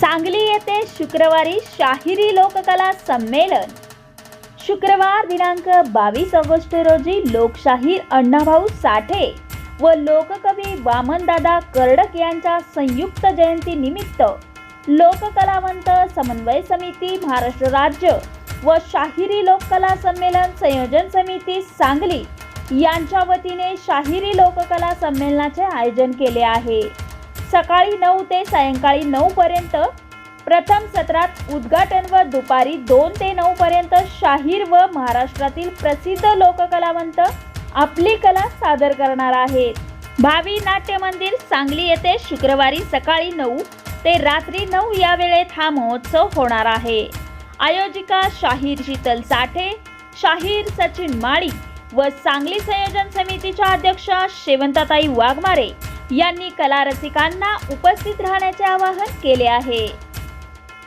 सांगली येथे शुक्रवारी शाहिरी लोककला संमेलन. शुक्रवार दिनांक बावीस ऑगस्ट रोजी लोकशाहीर अण्णाभाऊ साठे व लोककवी वामनदादा कर्डक यांच्या संयुक्त जयंती निमित्त लोककलावंत समन्वय समिती महाराष्ट्र राज्य व शाहिरी लोककला संमेलन संयोजन समिती सांगली यांच्या वतीने शाहिरी लोककला संमेलनाचे आयोजन केले आहे. सकाळी नऊ ते सायंकाळी नऊ पर्यंत. प्रथम सत्रात उद्घाटन व दुपारी दोन ते नऊ पर्यंत शाहीर व महाराष्ट्रातील प्रसिद्ध लोककलावंत आपली कला सादर करणार आहेत. भावी नाट्य मंदिर सांगली येथे शुक्रवारी सकाळी नऊ ते रात्री नऊ या वेळेत हा महोत्सव होणार आहे. आयोजिका शाहीर शीतल साठे शाहीर सचिन माळी व सांगली संयोजन समितीच्या अध्यक्षा शेवंताताई वाघमारे. यांनी कला रसिकांना उपस्थित राहण्याचे आवाहन केले आहे.